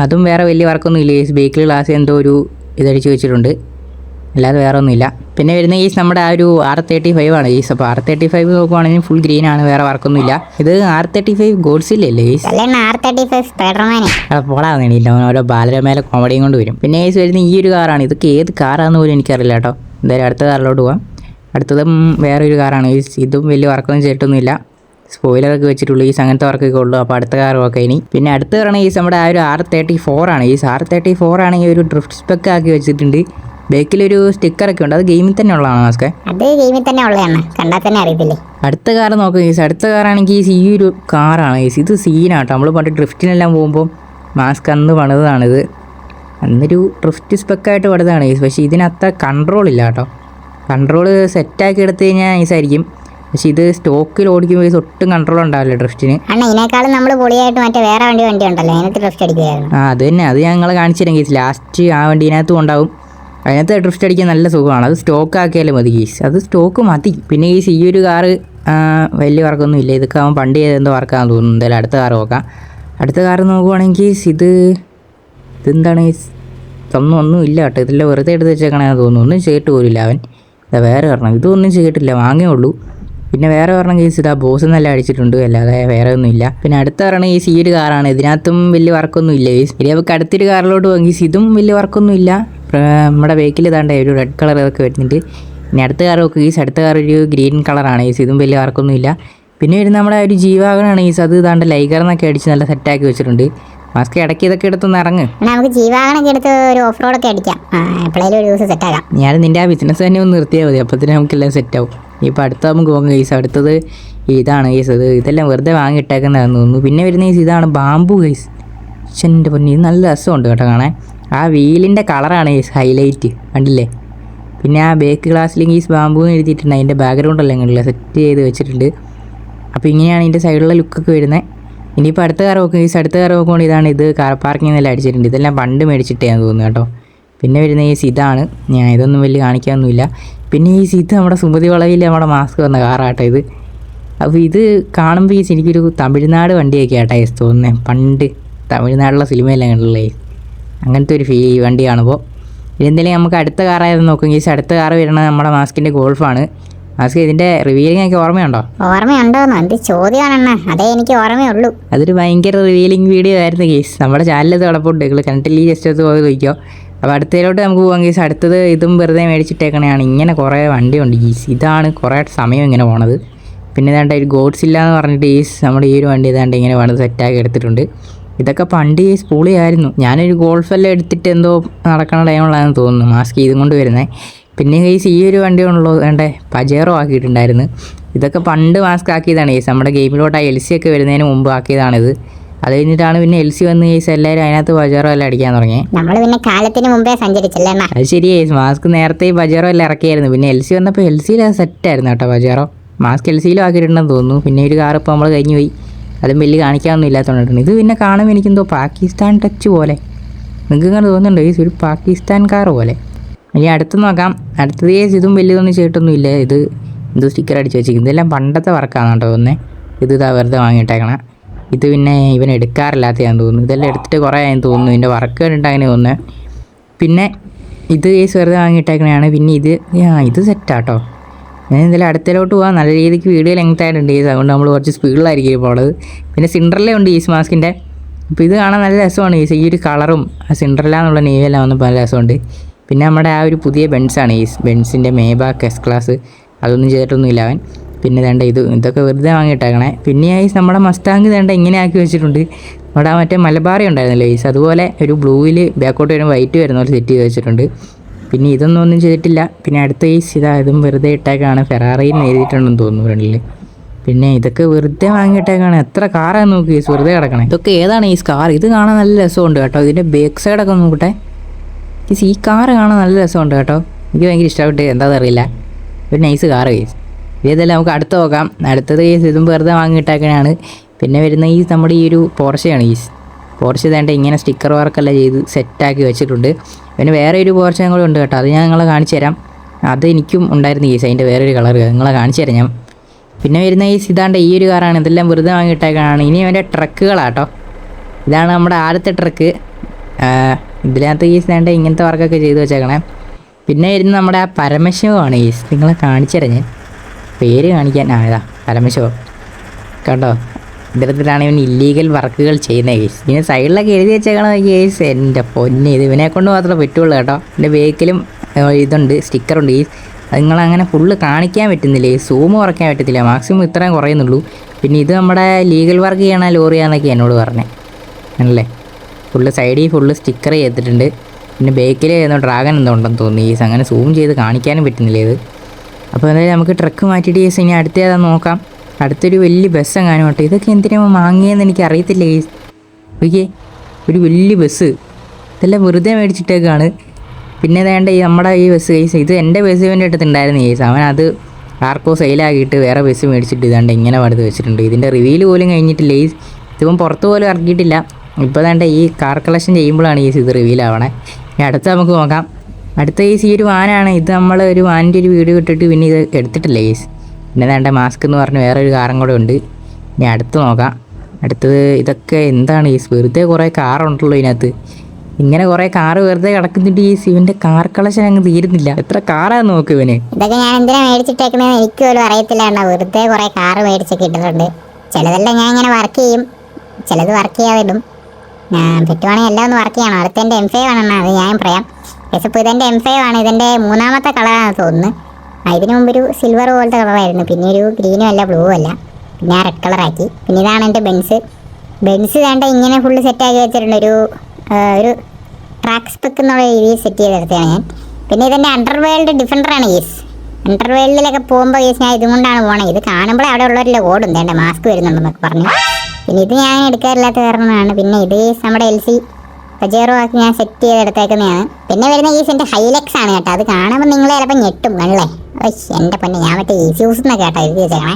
അതും വേറെ വലിയ വർക്കൊന്നും ഇല്ല ഈ ബേക്കിൽ ഗ്ലാസ് എന്തോ ഒരു ഇതടിച്ച് വെച്ചിട്ടുണ്ട്. അല്ലാതെ വേറെ ഒന്നുമില്ല പിന്നെ വരുന്ന ഈസ് നമ്മുടെ ആ ഒരു ആർ തേർട്ടി ഫൈവ് ആണ് ഈസ് അപ്പോൾ ആർ തേർട്ടി ഫൈവ് നോക്കുവാണെങ്കിൽ ഫുൾ ഗ്രീൻ ആണ് വേറെ വർക്കൊന്നുമില്ല ഇത് ആർ തേർട്ടി ഫൈവ് ഗോഡ്സ് ഇല്ലല്ലേ ഈസ് പോടാന്നില്ല ഓരോ ബാലരമേലെ കോമഡിയും കൊണ്ട് വരും. പിന്നെ ഈസ് വരുന്ന ഈ ഒരു കാറാണ് ഇതൊക്കെ ഏത് കാറാന്ന് പോലും എനിക്കറിയില്ല കേട്ടോ. എന്തായാലും അടുത്ത കാറിലോട്ട് പോവാം. അടുത്തതും വേറൊരു ഒരു കാറാണ് ഈസ് ഇതും വലിയ വർക്കൊന്നും ചെയ്തിട്ടൊന്നുമില്ല. സ്പോയിലറൊക്കെ വെച്ചിട്ടുള്ളൂ ഈ അങ്ങനത്തെ വർക്കൊക്കെ ഉള്ളൂ. അപ്പോൾ അടുത്ത കാർ ഒക്കെ ഇനി. പിന്നെ അടുത്ത പറയുന്ന ഈ നമ്മുടെ ആ ഒരു ആർ തേർട്ടി ഫോർ ആണ്. ഈ ആർ തേർട്ടി ഫോർ ആണെങ്കിൽ ഒരു ഡ്രിഫ്റ്റ് സ്പെക്ക് ആക്കി വെച്ചിട്ടുണ്ട്. ബേക്കിലൊരു സ്റ്റിക്കറൊക്കെ ഉണ്ട്. അത് ഗെയിമിൽ തന്നെ ഉള്ളതാണ് മാസ്കെ? അത് ഗെയിമിൽ തന്നെ ഉള്ളതാണ്. കണ്ടാൽ തന്നെ അറിയത്തില്ലേ? അടുത്ത കാർ നോക്കുക ഈസ് അടുത്ത കാറാണെങ്കിൽ ആണെങ്കിൽ ഈ ഒരു കാറാണ് ഈസ് ഇത് സീനാട്ടോ. നമ്മൾ പണ്ട് ഡ്രിഫ്റ്റിനെല്ലാം പോകുമ്പോൾ മാസ്ക് അന്ന് പണിതാണിത് അന്നൊരു ഡ്രിഫ്റ്റ് സ്പെക്കായിട്ട് പണിതാണ് ഈസ് പക്ഷേ ഇതിനത്ര കൺട്രോൾ ഇല്ല കേട്ടോ കൺട്രോൾ സെറ്റാക്കി എടുത്തു കഴിഞ്ഞാൽ ഈസായിരിക്കും പക്ഷേ ഇത് സ്റ്റോക്കിൽ ഓടിക്കുമ്പോൾ ഒട്ടും കൺട്രോൾ ഉണ്ടാവില്ല ഡ്രിഫ്റ്റിന് അണ്ണ ഇതിനേക്കാളും നമ്മൾ പൊളിയായിട്ട് മറ്റേ വേറെ വണ്ടി വണ്ടി ഉണ്ടല്ലോ അതിനകത്ത് ഡ്രിഫ്റ്റ് അടിക്കുകയായിരുന്നു ആ അത് തന്നെ. അത് ഞങ്ങൾ കാണിച്ചിരുന്ന കേസ് ലാസ്റ്റ് ആ വണ്ടി വണ്ടീനകത്തും ഉണ്ടാവും. അതിനകത്ത് ഡ്രിഫ്റ്റ് അടിക്കാൻ നല്ല സുഖമാണ്. അത് സ്റ്റോക്ക് ആക്കിയാലും മതി ഗീസ് അത് സ്റ്റോക്ക് മതി. പിന്നെ ഈ ഈ ഒരു കാറ് വലിയ വർക്കൊന്നും ഇല്ല. ഇതൊക്കെ അവൻ പണ്ട് ചെയ്ത് എന്തോ വർക്കാന്ന് തോന്നുന്നു. എന്തായാലും അടുത്ത കാർ നോക്കാം. അടുത്ത കാർ നോക്കുവാണെങ്കിൽ ഇത് ഇതെന്താണ് തന്നു ഒന്നും ഇല്ല കേട്ടോ. ഇതെല്ലാം വെറുതെ എടുത്ത് വെച്ചേക്കണമെന്ന് തോന്നുന്നു. ഒന്നും ചെയ്തിട്ട് പോലില്ല അവൻ. ഇതാ വേറെ കാരണം ഇതൊന്നും ചെയ്തിട്ടില്ല. വാങ്ങേ ഉള്ളൂ. പിന്നെ വേറെ ഒരെണ്ണം കേസ് ഇതാ ബോസ് നല്ല അടിച്ചിട്ടുണ്ട് അല്ലാതെ വേറെ ഒന്നുമില്ല. പിന്നെ അടുത്ത പറയണ കേസ് ഈ ഒരു കാറാണ് ഇതിനകത്തും വലിയ വർക്കൊന്നും ഇല്ല. കേസ് ഇനി നമുക്ക് അടുത്തൊരു കാറിലോട്ട് പോകി ഇതും വലിയ വർക്കൊന്നും ഇല്ല. നമ്മുടെ ബേക്കിൽ ഇതാണ്ട് ഒരു റെഡ് കളർ ഇതൊക്കെ വരുന്നുണ്ട്. ഇനി അടുത്ത കാർ നോക്കുക കേസ് അടുത്ത കാർ ഒരു ഗ്രീൻ കളറാണ് കേസ് ഇതും വലിയ വർക്കൊന്നും ഇല്ല. പിന്നെ വരുന്ന നമ്മുടെ ഒരു ജീവാകനാണ് കേസ് അത് ഇതാണ്ട് ലൈഗർ എന്നൊക്കെ അടിച്ച് നല്ല സെറ്റാക്കി വെച്ചിട്ടുണ്ട്. മാസ്ക് ഇടയ്ക്ക് ഇതൊക്കെ എടുത്തൊന്ന് ഇറങ്ങ്. നമുക്ക് ജീവാഗണൊക്കെ എടുത്ത് ഒരു ഓഫ് റോഡ് ഒക്കെ അടിക്കാം. ആ, എപ്പോഴേലും ഒരു ദിവസം സെറ്റ് ആകാം. ഞാൻ നിന്റെ ആ ബിസിനസ് തന്നെ ഒന്ന് നിർത്തിയാൽ മതി. അപ്പത്തിന് സെറ്റ് ആവും. ഇപ്പോൾ അടുത്ത നമുക്ക് പോകാം ഗൈസ് അടുത്തത് ഇതാണ് ഗൈസ് അത് ഇതെല്ലാം വെറുതെ വാങ്ങിയിട്ടേക്കുന്നതെന്ന് തോന്നുന്നു. പിന്നെ വരുന്ന ഗൈസ് ഇതാണ് ബാമ്പു പക്ഷെ എന്റെ പൊന്നി ഇത് നല്ല രസമുണ്ട് കേട്ടോ കാണാൻ. ആ വീലിന്റെ കളറാണ് ഗൈസ് ഹൈലൈറ്റ് കണ്ടില്ലേ? പിന്നെ ആ ബേക്ക് ഗ്ലാസ്സിൽ ബാമ്പു എന്ന് എഴുതിയിട്ടുണ്ട്. അതിന്റെ ബാക്ക്ഗ്രൗണ്ട് എല്ലാം കണ്ടില്ല? സെറ്റ് ചെയ്ത് വെച്ചിട്ടുണ്ട്. അപ്പോൾ ഇങ്ങനെയാണ് ഇതിന്റെ സൈഡിലുള്ള ലുക്കൊക്കെ വരുന്നത് ഇനിയിപ്പോൾ അടുത്ത കാർ നോക്കും ഈ അടുത്ത കാർ നോക്കുമ്പോൾ ഇതാണ് ഇത് കാർ പാർക്കിംഗ് എന്നെല്ലാം അടിച്ചിട്ടുണ്ട്. ഇതെല്ലാം പണ്ട് മേടിച്ചിട്ടേന്ന് തോന്നുന്നു കേട്ടോ. പിന്നെ വരുന്ന ഈ ഇതാണ് ഞാൻ ഇതൊന്നും വലിയ കാണിക്കാനൊന്നുമില്ല. പിന്നെ ഈ സീത്ത് നമ്മുടെ സുമതി വളവിൽ നമ്മുടെ മാസ്ക് വന്ന കാറാട്ടോ ഇത്. അപ്പോൾ ഇത് കാണുമ്പോൾ ഈ എനിക്കൊരു തമിഴ്നാട് വണ്ടിയൊക്കെ ആട്ടോ ഏസ് തോന്നുന്നത് പണ്ട് തമിഴ്നാട്ടിലെ സിനിമയെല്ലാം കണ്ടുള്ളേ അങ്ങനത്തെ ഒരു ഫീ വണ്ടി കാണുമ്പോൾ നമുക്ക് അടുത്ത കാറായത് നോക്കുമെങ്കിൽ അടുത്ത കാർ വരുന്നത് നമ്മുടെ മാസ്കിന്റെ ഗോൾഫാണ്. മാസ്ക് ഇതിന്റെ റിവീലിംഗ് ഒക്കെ ഓർമ്മയുണ്ടോ? ഓർമ്മയുണ്ടോന്നോ? എന്ത് ചോദ്യമാണെണ്ണ അതേ എനിക്ക് ഓർമ്മയുള്ളൂ. അതൊരു ഭയങ്കര റിവീലിംഗ് വീഡിയോ ആയിരുന്നു കേസ് നമ്മുടെ ചാനലിൽ തുളപ്പുണ്ട് നിങ്ങൾ കണ്ടിട്ടില്ലേ ജസ്റ്റ് അത് പോയി നോക്കിയോ അപ്പോൾ അടുത്തതിലോട്ട് നമുക്ക് പോകാം കേസ് അടുത്തത് ഇതും വെറുതെ മേടിച്ചിട്ടേക്കണെയാണ്. ഇങ്ങനെ കുറേ വണ്ടിയുണ്ട് ഗീസ് ഇതാണ് കുറേ സമയം ഇങ്ങനെ പോണത്. പിന്നെ ഏതാണ്ട് ഒരു ഗോഡ്സ് ഇല്ല എന്ന് പറഞ്ഞിട്ട് ഈസ് നമ്മുടെ ഈ ഒരു വണ്ടി ഏതാണ്ട് ഇങ്ങനെ വേണത് സെറ്റാക്കി എടുത്തിട്ടുണ്ട്. ഇതൊക്കെ പണ്ട് ഈ സ്പൂളിയായിരുന്നു ഞാനൊരു ഗോൾഫെല്ലാം എടുത്തിട്ട് എന്തോ നടക്കണ ടൈമുള്ളതെന്ന് തോന്നുന്നു. മാസ്ക് ഇതും കൊണ്ട് വരുന്നത് പിന്നെ ഗൈസ് ഈ ഒരു വണ്ടി ഉള്ളൂ വേണ്ടേ? പജേറോ ആക്കിയിട്ടുണ്ടായിരുന്നു. ഇതൊക്കെ പണ്ട് മാസ്ക് ആക്കിയതാണ്. ഗൈസ് നമ്മുടെ ഗെയിമിലോട്ട് ആ എൽ സി ഒക്കെ വരുന്നതിന് മുമ്പ് ആക്കിയതാണിത്. അത് കഴിഞ്ഞിട്ടാണ് പിന്നെ എൽ സി വന്ന് ഗൈസ് എല്ലാവരും അതിനകത്ത് പജേറോ എല്ലാം അടിക്കാൻ തുടങ്ങി നമ്മൾ പിന്നെ കാലത്തിന് മുമ്പേ സഞ്ചരിച്ചല്ലേ അത് ശരി ഗൈസ് മാസ്ക് നേരത്തെ ഈ പജേറോ എല്ലാം ഇറക്കിയായിരുന്നു. പിന്നെ എൽ സി വന്നപ്പോൾ എൽ സിയിൽ സെറ്റായിരുന്നു കേട്ടോ പജേറോ. മാസ്ക് എൽ സിയിലും ആക്കിയിട്ടുണ്ടെന്ന് തോന്നുന്നു. പിന്നെ ഒരു കാർ ഇപ്പോൾ നമ്മൾ കഴിഞ്ഞു പോയി അതും വലിയ കാണിക്കാനൊന്നും ഇല്ലാത്തതുകൊണ്ടാണ് ഇത് പിന്നെ കാണുമ്പോൾ എനിക്കെന്തോ പാകിസ്ഥാൻ ടച്ച് പോലെ. നിങ്ങൾക്ക് ഇങ്ങനെ തോന്നുന്നുണ്ടോ? ഈ ഒരു പാകിസ്ഥാൻ കാർ പോലെ. ഇനി അടുത്ത് നോക്കാം. അടുത്തത് ചേച്ചി ഇതും വലിയതൊന്നും ചെയ്തിട്ടൊന്നും ഇല്ല ഇത് എന്തോ സ്റ്റിക്കർ അടിച്ച് വെച്ചിരിക്കുന്നത് ഇതെല്ലാം പണ്ടത്തെ വർക്കാണ് കേട്ടോ തോന്നുന്നത് ഇത് ഇതാ വെറുതെ വാങ്ങിയിട്ടേക്കണം. ഇത് പിന്നെ ഇവൻ എടുക്കാറില്ലാത്തതാന്ന് തോന്നുന്നു. ഇതെല്ലാം എടുത്തിട്ട് കുറേ ആയെന്ന് തോന്നുന്നു. ഇതിന്റെ വർക്ക് കണ്ടിട്ട് അങ്ങനെ തോന്നുന്നത് പിന്നെ ഇത് കേസ് വെറുതെ വാങ്ങിയിട്ടേക്കണെയാണ്. പിന്നെ ഇത് ആ ഇത് സെറ്റാട്ടോ ഞാൻ എന്തായാലും അടുത്തിലോട്ട് പോകാം നല്ല രീതിക്ക് വീഡിയോ ലെങ്ത് ആയിട്ടുണ്ട്. അതുകൊണ്ട് നമ്മൾ കുറച്ച് സ്പീഡിലായിരിക്കും ഇപ്പോൾ ഉള്ളത്. പിന്നെ സിൻഡറിലേ ഉണ്ട് ഈസ് മാസ്കിന്റെ അപ്പോൾ ഇത് കാണാൻ നല്ല രസമാണ്. ചേച്ചി ഈ ഒരു കളറും ആ സിൻഡറിലാന്നുള്ള നെയ്വെല്ലാം വന്നപ്പോൾ നല്ല രസമുണ്ട്. പിന്നെ നമ്മുടെ ആ ഒരു പുതിയ ബെൻസാണ്. ഈ ബെൻസിന്റെ മേബാക്ക് എസ് ക്ലാസ് അതൊന്നും ചെയ്തിട്ടൊന്നുമില്ല അവൻ. പിന്നെ വേണ്ട ഇത് ഇതൊക്കെ വെറുതെ വാങ്ങിയിട്ടേക്കണേ. പിന്നെ ഈ നമ്മുടെ മസ്താങ്ക് വേണ്ട ഇങ്ങനെ ആക്കി വെച്ചിട്ടുണ്ട്. നമ്മുടെ ആ മറ്റേ മലബാറി ഉണ്ടായിരുന്നല്ലോ ഈസ് അതുപോലെ ഒരു ബ്ലൂവിൽ ബാക്കോട്ട് വരുമ്പോൾ വൈറ്റ് വരുന്ന പോലെ സെറ്റ് ചെയ്ത് വെച്ചിട്ടുണ്ട്. പിന്നെ ഇതൊന്നും ഒന്നും ചെയ്തിട്ടില്ല. പിന്നെ അടുത്ത ഈസ് ഇതാ ഇതും വെറുതെ ഇട്ടേക്കാണ്. ഫെറാറിയിൽ എഴുതിയിട്ടുണ്ടെന്ന് തോന്നുന്നു ഫ്രണ്ടിൽ പിന്നെ ഇതൊക്കെ വെറുതെ വാങ്ങിയിട്ടേക്കാണ്. എത്ര കാറാണ് നോക്കി ഈസ് വെറുതെ കിടക്കണേ. ഇതൊക്കെ ഏതാണ് ഈ കാർ? ഇത് കാണാൻ നല്ല രസമുണ്ട് കേട്ടോ. ഇതിന്റെ ബാക്ക് സൈഡൊക്കെ നോക്കട്ടെ. ഈ ഈ കാറ് കാണാൻ നല്ല രസമുണ്ട് കേട്ടോ. എനിക്ക് ഭയങ്കര ഇഷ്ടപ്പെട്ട് എന്താണെന്ന് അറിയില്ല ഒരു നൈസ് കാറ് കേസ് ഇതെല്ലാം നമുക്ക് അടുത്ത് നോക്കാം. അടുത്തത് കേസ് ഇതും വെറുതെ വാങ്ങിയിട്ടേക്കണയാണ് പിന്നെ വരുന്ന ഈ നമ്മുടെ ഈ ഒരു പോർച്ചയാണ് ഈസ് പോർച്ച ഇതേണ്ട ഇങ്ങനെ സ്റ്റിക്കർ വർക്കെല്ലാം ചെയ്ത് സെറ്റാക്കി വെച്ചിട്ടുണ്ട്. പിന്നെ വേറെ ഒരു പോർച്ചയും കൂടെ ഉണ്ട് കേട്ടോ. അത് ഞാൻ നിങ്ങളെ കാണിച്ചു തരാം. അത് എനിക്കും ഉണ്ടായിരുന്നു ഈ അതിന്റെ വേറൊരു കളർ നിങ്ങളെ കാണിച്ചു തരാം ഞാൻ. പിന്നെ വരുന്ന ഈ ഇതാണ്ട് ഈ ഒരു കാറാണ് ഇതെല്ലാം വെറുതെ വാങ്ങിയിട്ടേക്കാണ് ഇനി അവന്റെ ട്രക്കുകളാട്ടോ ഇതാണ് നമ്മുടെ ആദ്യത്തെ ട്രക്ക് ഇതിനകത്ത് ഈ വേണ്ട ഇങ്ങനത്തെ വർക്കൊക്കെ ചെയ്തു വെച്ചേക്കണേ. പിന്നെ വരുന്ന നമ്മുടെ ആ പരമശിവമാണ് ഈ നിങ്ങളെ കാണിച്ചറിഞ്ഞ്. പേര് കാണിക്കാൻ ആ ഇതാ പരമശിവം. കണ്ടോ? ഇത്തരത്തിലാണ് ഇവൻ ഇല്ലീഗൽ വർക്കുകൾ ചെയ്യുന്ന കേസ് പിന്നെ സൈഡിലൊക്കെ എഴുതി വെച്ചേക്കണ കേസ് എന്റെ പൊന്നെ ഇത് ഇവനെ കൊണ്ട് മാത്രമേ പറ്റുള്ളൂ കേട്ടോ. എന്റെ ബേക്കിലും ഇതുണ്ട് സ്റ്റിക്കറുണ്ട് ഈ നിങ്ങളങ്ങനെ ഫുള്ള് കാണിക്കാൻ പറ്റുന്നില്ല. സൂം കുറയ്ക്കാൻ പറ്റത്തില്ല. മാക്സിമം ഇത്രയും കുറയുന്നുള്ളൂ. പിന്നെ ഇത് നമ്മുടെ ലീഗൽ വർക്ക് ചെയ്യണ ലോറിയാന്നൊക്കെ എന്നോട് പറഞ്ഞേ. ആണല്ലേ ഫുള്ള് സൈഡിൽ ഫുള്ള് സ്റ്റിക്കർ ചെയ്തിട്ടുണ്ട്. പിന്നെ ബേക്കിൽ ഏതോ ഡ്രാഗൺ എന്തോ ഉണ്ടെന്ന് തോന്നി ഈ അങ്ങനെ സൂം ചെയ്ത് കാണിക്കാനും പറ്റുന്നില്ല ഇത്. അപ്പോൾ എന്തായാലും നമുക്ക് ട്രക്ക് മാറ്റിയിട്ട് കേസ് ഇനി അടുത്ത ഏതാ നോക്കാം. അടുത്തൊരു വലിയ ബസ് എങ്ങാനും കേട്ടോ ഇതൊക്കെ എന്തിനാ വാങ്ങിയെന്ന് എനിക്ക് അറിയത്തില്ല കേസ് ഓക്കെ ഒരു വലിയ ബസ് ഇതെല്ലാം വെറുതെ മേടിച്ചിട്ടേക്കാണ്. പിന്നെ വേണ്ട ഈ നമ്മുടെ ഈ ബസ് കേസ് ഇത് എന്റെ ബസ് ഇവന്റെ അടുത്തുണ്ടായിരുന്നു കേസ് അവൻ അത് ആർക്കോ സെയിലാക്കിയിട്ട് വേറെ ബസ് മേടിച്ചിട്ട് ഇതാണ്ട് ഇങ്ങനെ പടുത്ത് വെച്ചിട്ടുണ്ട്. ഇതിന്റെ റിവ്യൂൽ പോലും കഴിഞ്ഞിട്ടില്ല ഈ ഇതിപ്പം പുറത്ത് പോലും ഇറക്കിയിട്ടില്ല ഇപ്പോൾ വേണ്ട ഈ കാർ കളക്ഷൻ ചെയ്യുമ്പോഴാണ് ഈ ഇത് റിവീൽ ആവണേ. ഇനി അടുത്ത നമുക്ക് നോക്കാം. അടുത്ത കേസ് ഈ ഒരു വാനാണ്. ഇത് നമ്മൾ ഒരു വാനിന്റെ ഒരു വീഡിയോ ഇട്ടിട്ട് പിന്നെ ഇത് എടുത്തിട്ടില്ല കേസ് പിന്നെ വേണ്ട മാസ്ക് എന്ന് പറഞ്ഞ് വേറെ ഒരു കാറും കൂടെ ഉണ്ട്. ഇനി അടുത്ത് നോക്കാം. അടുത്തത് ഇതൊക്കെ എന്താണ് ഈ? വെറുതെ കുറേ കാറുണ്ടല്ലോ ഇതിനകത്ത്. ഇങ്ങനെ കുറേ കാറ് വെറുതെ കിടക്കുന്നുണ്ട് ഈ ഇവന്റെ കാർ കളക്ഷൻ അങ്ങ് തീരുന്നില്ല. എത്ര കാറാന്ന് നോക്ക് ഇവന്. ഇതൊക്കെ ഞാൻ എന്തിനാ മേടിച്ചിട്ടേക്കണെന്ന് എനിക്ക് പോലും അറിയത്തില്ല അണ്ണാ വെറുതെ കുറെ കാറ് മേടിച്ചൊക്കെ ഇട്ടിട്ടുണ്ട്. ചിലതെല്ലാം ഞാൻ ഇങ്ങനെ വർക്ക് ചെയ്യും. ചിലത് വർക്ക് ഞാൻ പറ്റുവാണെങ്കിൽ എല്ലാം ഒന്ന് വർക്ക് ചെയ്യണം. അടുത്ത എന്റെ എം ഫൈവ് ആണെന്നാ അത് ഞാൻ പറയാം. പക്ഷെ ഇപ്പോൾ ഇതെന്റെ എം ഫൈവ് ആണ്. ഇതിന്റെ മൂന്നാമത്തെ കളറാണ് തോന്നുന്നു. ആ, ഇതിനു ഒരു സിൽവർ പോലത്തെ കളറായിരുന്നു പിന്നെ ഒരു ഗ്രീനും അല്ല ബ്ലൂ അല്ല. പിന്നെ ആ റെഡ് കളറാക്കി പിന്നെ ഇതാണ് എന്റെ ബെൻസ് ബെൻസ് വേണ്ട ഇങ്ങനെ ഫുള്ള് സെറ്റാക്കി വെച്ചിട്ടുണ്ട്. ഒരു ഒരു ട്രാക്ക് സ്പെക്ക് എന്നുള്ള രീതിയിൽ സെറ്റ് ചെയ്തെടുത്തതാണ് ഞാൻ. പിന്നെ ഇതിന്റെ അണ്ടർ വേൾഡ് ഡിഫൻഡറാണ് യെസ് അണ്ടർ വേൾഡിലൊക്കെ പോകുമ്പോൾ യെസ് ഞാൻ ഇതും കൊണ്ടാണ് പോണത് ഇത് കാണുമ്പോൾ അവിടെ ഉള്ളവരിലെ ഓടും വേണ്ട മാസ്ക് വരുന്നുണ്ടെന്നൊക്കെ പറഞ്ഞു. പിന്നെ ഇത് ഞാൻ എടുക്കാറില്ലാത്ത കാരണമാണ്. പിന്നെ ഇത് നമ്മുടെ എൽ സി പജേറോ ആക്കി ഞാൻ സെറ്റ് ചെയ്ത് എടുത്തേക്കുന്നതാണ് പിന്നെ വരുന്ന ഈ എന്റെ ഹൈലക്സ് ആണ് കേട്ടോ. അത് കാണുമ്പോൾ നിങ്ങൾ ചിലപ്പോൾ ഞെട്ടും അല്ലേ? ഓയ് എന്റെ പൊന്നെ ഞാൻ മറ്റേ ഈ യൂസ് എന്നൊക്കെ കേട്ടോ എഴുതി വെച്ചേക്കണേ.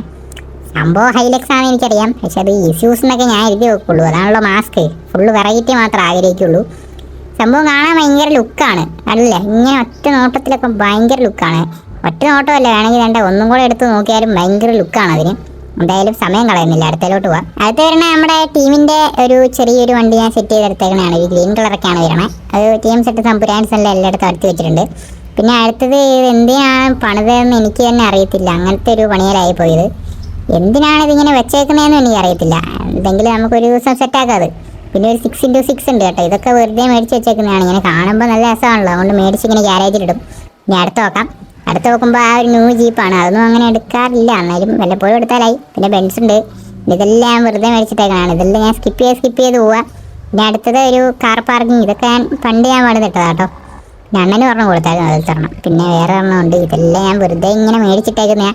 സംഭവം ഹൈലക്സ് ആണ് എനിക്കറിയാം. പക്ഷെ അത് ഇഷ്യൂസ് എന്നൊക്കെ ഞാൻ എഴുതി വെക്കുള്ളൂ. അതാണല്ലോ മാസ്ക് ഫുള്ള് വെറൈറ്റി മാത്രം ആഗ്രഹിക്കുള്ളൂ. സംഭവം കാണാൻ ഭയങ്കര ലുക്കാണ് അല്ലേ? ഇങ്ങനെ ഒറ്റ നോട്ടത്തിലൊക്കെ ഭയങ്കര ലുക്കാണ് ഒറ്റ നോട്ടമല്ല വേണമെങ്കിൽ വേണ്ട ഒന്നും കൂടെ എടുത്ത് നോക്കിയാലും ഭയങ്കര ലുക്കാണ് അതിന്. എന്തായാലും സമയം കളയുന്നില്ല. അടുത്തേലോട്ട് പോവാം. അടുത്ത വരണ നമ്മുടെ ടീമിന്റെ ഒരു ചെറിയൊരു വണ്ടി ഞാൻ സെറ്റ് ചെയ്തെടുത്തേക്കണതാണ്. ഈ ഗ്രീൻ കളറൊക്കെയാണ് വരണേ അത് ടീം സെറ്റ് സംപുരാൻസ് എല്ലാം എല്ലായിടത്തും അടുത്ത് വെച്ചിട്ടുണ്ട്. പിന്നെ അടുത്തത് ഇത് എന്തിനാണ് പണിതെന്ന് എനിക്ക് തന്നെ അറിയത്തില്ല. അങ്ങനത്തെ ഒരു പണിയലായി പോയത്. എന്തിനാണ് ഇതിങ്ങനെ വെച്ചേക്കുന്നതെന്ന് എനിക്ക് അറിയത്തില്ല. എന്തെങ്കിലും നമുക്ക് ഒരു ദിവസം സെറ്റാക്കാം അത്. പിന്നെ ഒരു സിക്സ് ഇന്റു സിക്സ് ഉണ്ട് കേട്ടോ. ഇതൊക്കെ വെറുതെ മേടിച്ച് വെച്ചേക്കുന്നതാണ്. ഇങ്ങനെ കാണുമ്പോൾ നല്ല രസമാണല്ലോ. അതുകൊണ്ട് മേടിച്ച് ഇങ്ങനെ ഗ്യാരേജിലിടും ഇനി അടുത്ത് നോക്കാം. അടുത്ത് നോക്കുമ്പോൾ ആ ഒരു ന്യൂ ജീപ്പാണ് അതൊന്നും അങ്ങനെ എടുക്കാറില്ല. എന്നാലും വല്ലപ്പോഴും എടുത്താലായി. പിന്നെ ബെൻസ് ഉണ്ട്. ഇതെല്ലാം ഞാൻ വെറുതെ മേടിച്ചിട്ടേക്കാണ് ഇതെല്ലാം ഞാൻ സ്കിപ്പ് ചെയ്ത് സ്കിപ്പ് ചെയ്ത് പോവാം. പിന്നെ അടുത്തത് ഒരു കാർ പാർക്കിംഗ് ഇതൊക്കെ ഞാൻ പണ്ട് ഞാൻ പണിതിട്ടതാ കേട്ടോ പിന്നെ അണ്ണന് പറഞ്ഞു കൊടുത്താൽ അതിൽ തരണം. പിന്നെ വേറെ ഒരെണ്ണം ഉണ്ട്. ഇതെല്ലാം ഞാൻ വെറുതെ ഇങ്ങനെ മേടിച്ചിട്ടേക്കുന്ന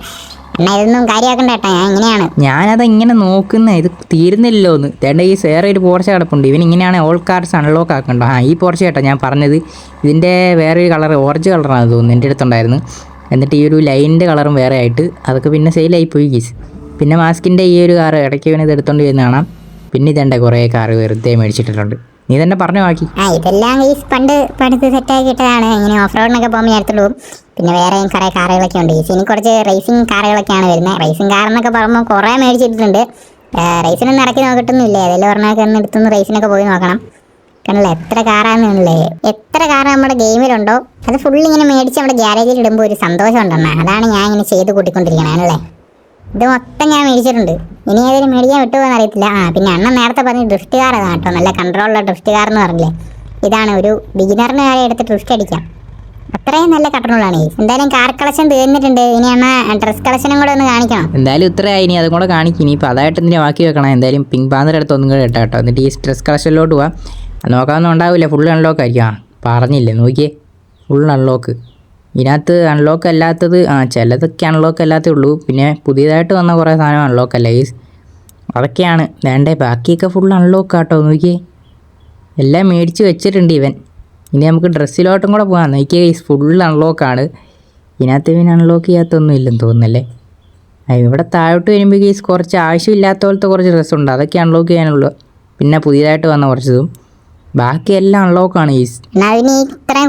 അണ്ണ ഇതൊന്നും കാര്യമാക്കണ്ട ഞാൻ ഇങ്ങനെയാണ്. ഞാനത് ഇങ്ങനെ നോക്കുന്ന ഇത് തീരുന്നില്ലോ എന്ന് തേണ്ട ഈ വേറെ ഒരു പോർച്ച കിടപ്പുണ്ട് ഇവൻ ഇങ്ങനെയാണ് ഓൾ കാർസ് അൺലോക്ക് ആക്കണ്ടോ? ആ ഈ പോർച്ച കേട്ടോ ഞാൻ പറഞ്ഞത്. ഇതിന്റെ വേറൊരു കളർ ഓറഞ്ച് കളറാണ് തോന്നുന്നു എന്റെ അടുത്തുണ്ടായിരുന്നു. എന്നിട്ട് ഈ ഒരു ലൈനിന്റെ കളറും വേറെ ആയിട്ട് അതൊക്കെ പിന്നെ സെയിലായി പോയി ഗീസ് പിന്നെ മാസ്കിന്റെ ഈ ഒരു കാർ ഇടയ്ക്ക് ഇവൻ ഇത് എടുത്തുകൊണ്ട് വരുന്ന കാണാം പിന്നെ ഇതേണ്ട കുറേ കാർ വെറുതെ മേടിച്ചിട്ടിട്ടുണ്ട്. നീ തന്നെ പറഞ്ഞു ബാക്കി. ആ ഇതെല്ലാം ഈ പണ്ട് പണിത് സെറ്റാക്കി ഇട്ടതാണ്. ഇങ്ങനെ ഓഫ് റോഡിനൊക്കെ പോകുമ്പോൾ പോകും. പിന്നെ വേറെയും കുറേ കാറുകളൊക്കെ ഉണ്ട്. ഈ സിനി കുറച്ച് റേസിംഗ് കാറുകളൊക്കെയാണ് വരുന്നത്. റേസിംഗ് കാർ എന്നൊക്കെ പറയുമ്പോൾ കുറേ മേടിച്ചിട്ടുണ്ട്. റേസിനൊന്നും ഇറക്കി നോക്കിയിട്ടൊന്നുമില്ല. ഏതെങ്കിലും പറഞ്ഞൊക്കെ ഒന്ന് എടുത്തൊന്ന് റേസിനൊക്കെ പോയി നോക്കണം. കണ്ടല്ലേ? എത്ര കാറാണെന്നുള്ളേ എത്ര കാറ് നമ്മുടെ ഗെയിമിലുണ്ടോ? അത് ഫുള്ള് ഇങ്ങനെ മേടിച്ച് നമ്മുടെ ഗ്യാരേജിൽ ഇടുമ്പോൾ ഒരു സന്തോഷം ഉണ്ടെന്നാണ് അതാണ് ഞാൻ ഇങ്ങനെ ചെയ്ത് കൂട്ടിക്കൊണ്ടിരിക്കണേ അല്ലേ? ഇത് മൊത്തം ഞാൻ മേടിച്ചിട്ടുണ്ട്. ഇനി ഏതൊരു മേടിക്കാൻ വിട്ടുപോകാൻ അറിയത്തില്ല ആ പിന്നെ അണ്ണൻ നേരത്തെ പറഞ്ഞ ഡ്രിഫ്റ്റ് കാർ കേട്ടോ. നല്ല കൺട്രോളുള്ള ഡ്രിഫ്റ്റ് കാർ എന്ന് പറഞ്ഞില്ലേ. ഇതാണ് ഒരു ബിഗിനറിന് വരെ എടുത്ത് ഡ്രിഫ്റ്റ് അടിക്കാം. അത്രയും നല്ല ഈ. എന്തായാലും കാർ കളക്ഷൻ തീർന്നിട്ടുണ്ട്. ഇനി അമ്മ ഡ്രസ് കളക്ഷനും കൂടെ ഒന്ന് കാണിക്കണം. എന്തായാലും ഇത്രയായി ഇനി അതും കൂടെ കാണിക്കും. ഇനി ഇപ്പോൾ അതായിട്ട് ഇതിനെ ബാക്കി വെക്കണം. എന്തായാലും പിങ്ക് പാന്തർ അടുത്ത് ഒന്നും കൂടെ ഇട്ടാ കേട്ടോ എന്നിട്ട് ഈ ഡ്രസ് കളക്ഷനിലോട്ട് പോവാം. അത് നോക്കാനൊന്നും ഉണ്ടാവില്ല. ഫുൾ അൺലോക്ക് ആയിരിക്കും. ആ പറഞ്ഞില്ലേ. നോക്കിയേ. ഫുൾ അൺലോക്ക് ഇതിനകത്ത് അൺലോക്ക് അല്ലാത്തത് ആ ചിലതൊക്കെ അൺലോക്ക് അല്ലാത്തേ ഉള്ളൂ. പിന്നെ പുതിയതായിട്ട് വന്ന കുറേ സാധനം അൺലോക്ക് അല്ല? ഈ അതൊക്കെയാണ്. വേണ്ടേ ബാക്കിയൊക്കെ ഫുൾ അൺലോക്ക് ആട്ടോ നോക്കിയേ. എല്ലാം മേടിച്ച് വെച്ചിട്ടുണ്ട് ഇവൻ. ഇനി നമുക്ക് ഡ്രസ്സിലോട്ടും കൂടെ പോകാം. നോക്കിയേ ഈ ഫുൾ അൺലോക്കാണ് ഇതിനകത്ത് ഇവൻ അൺലോക്ക് ചെയ്യാത്തൊന്നും ഇല്ലെന്ന് തോന്നുന്നല്ലേ ഇവിടെ താഴോട്ട് വരുമ്പോൾ കേസ് കുറച്ച് ആവശ്യമില്ലാത്ത പോലത്തെ കുറച്ച് ഡ്രസ്സുണ്ട് അതൊക്കെ അൺലോക്ക് ചെയ്യാനുള്ളൂ. പിന്നെ പുതിയതായിട്ട് വന്ന കുറച്ചതും. ബാക്കി ബാക്കിയെല്ലാം അൺലോക്കാണ് ഈ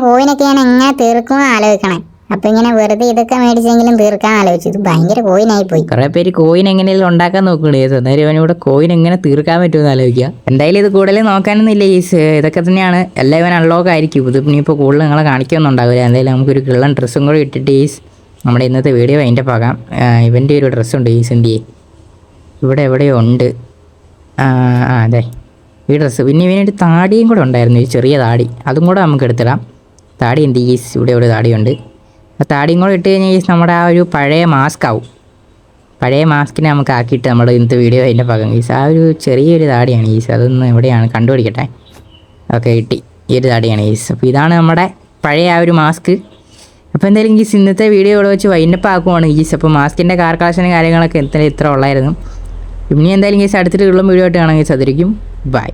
എന്നാ പിന്നെ ഈ ഇത്രയും കോയിനൊക്കെ ഞാൻ എങ്ങനെ തീർക്കുമെന്ന് ആലോചിക്കണേ. അപ്പൊ ഇങ്ങനെ വെറുതെ ഇതൊക്കെ മേടിച്ചെങ്കിലും തീർക്കാൻ ആലോചിച്ചു. ഇത് ഭയങ്കര കോയിനായി പോയി കുറെ പേര് കോയിൻ എങ്ങനെയെങ്കിലും ഉണ്ടാക്കാൻ നോക്കുന്നുണ്ട് സ്വന്തം ഇവനിവിടെ കോയിൻ എങ്ങനെ തീർക്കാൻ പറ്റുമെന്ന് ആലോചിക്കുക. എന്തായാലും ഇത് കൂടുതൽ നോക്കാനൊന്നുമില്ല ഈസ് ഇതൊക്കെ തന്നെയാണ്. എല്ലാം ഇവൻ അൺലോക്ക് ആയിരിക്കും. ഇത് പിന്നെ ഇപ്പോൾ കൂടുതൽ നിങ്ങളെ കാണിക്കൊന്നുണ്ടാവില്ല എന്തായാലും നമുക്കൊരു കിള്ളൻ ഡ്രസ്സും കൂടി ഇട്ടിട്ട് ഈസ് നമ്മുടെ ഇന്നത്തെ വീഡിയോ അതിന്റെ പാകാം ഇവന്റെ ഒരു ഡ്രസ്സുണ്ട് ഈ സിന്ധിയെ ഇവിടെ എവിടെയോ ഉണ്ട്. ആ, അതെ. ഈ ഡ്രസ്സ് പിന്നെ ഇവനൊരു താടിയും കൂടെ ഉണ്ടായിരുന്നു. ഈ ചെറിയ താടി. അതും കൂടെ നമുക്ക് എടുത്തിടാം. താടി എന്ത് ഈ ഇവിടെ ഒരു താടിയുണ്ട്. ആ താടിയും കൂടെ ഇട്ട് കഴിഞ്ഞാൽ ഈ നമ്മുടെ ആ ഒരു പഴയ മാസ്ക് ആവും. പഴയ മാസ്കിനെ നമുക്ക് ആക്കിയിട്ട് നമ്മുടെ ഇന്നത്തെ വീഡിയോ അതിന്റെ ഭാഗം. ഈസ് ആ ഒരു ചെറിയൊരു താടിയാണ് ഈസ് അതൊന്ന് എവിടെയാണ് കണ്ടുപിടിക്കട്ടെ? ഓക്കെ കിട്ടി. ഈ ഒരു താടിയാണ് ഈസ് അപ്പോൾ ഇതാണ് നമ്മുടെ പഴയ ആ ഒരു മാസ്ക് അപ്പോൾ എന്തായാലും ഈസ് ഇന്നത്തെ വീഡിയോ ഇവിടെ വെച്ച് വൈൻഡപ്പ് ആക്കുവാണ് ഈസ് അപ്പോൾ മാസ്കിന്റെ കാർ കളക്ഷനും കാര്യങ്ങളൊക്കെ എന്തായാലും ഇത്ര ഉള്ളായിരുന്നു. ഇനി എന്തായാലും ഈസ് അടുത്തിട്ടുള്ള വീഡിയോ ആയിട്ട് കാണാൻ ഈസ് അതിരിക്കും ബൈ